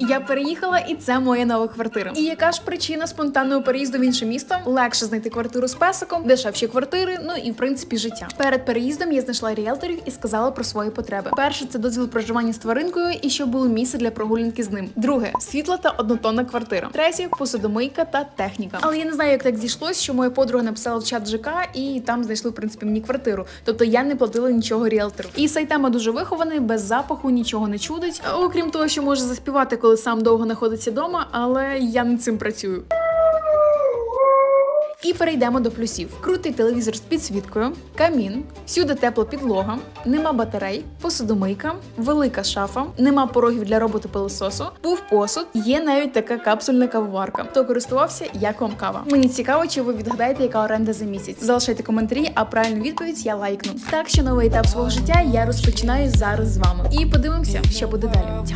Я переїхала, і це моя нова квартира. І яка ж причина спонтанного переїзду в інше місто? Легше знайти квартиру з песиком, дешевші квартири, ну і в принципі життя. Перед переїздом я знайшла ріелторів і сказала про свої потреби. Перше це дозвіл проживання з тваринкою і щоб було місце для прогулянки з ним. Друге світла та однотонна квартира. Третє посудомийка та техніка. Але я не знаю, як так зійшлось, що моя подруга написала в чат ЖК, і там знайшли в принципі мені квартиру. Тобто я не платила нічого ріелтору. І сайтема дуже вихований, без запаху, нічого не чудить. Окрім того, що може заспівати, коли сам довго знаходиться вдома, але я над цим працюю. І перейдемо до плюсів: крутий телевізор з підсвіткою, камін, всюди тепла підлога, нема батарей, посудомийка, велика шафа, нема порогів для роботи пилососу, був посуд, є навіть така капсульна кавоварка. Хто користувався, як вам кава? Мені цікаво, чи ви відгадаєте, яка оренда за місяць. Залишайте коментарі, а правильну відповідь я лайкну. Так що новий етап свого життя я розпочинаю зараз з вами. І подивимося, що буде далі.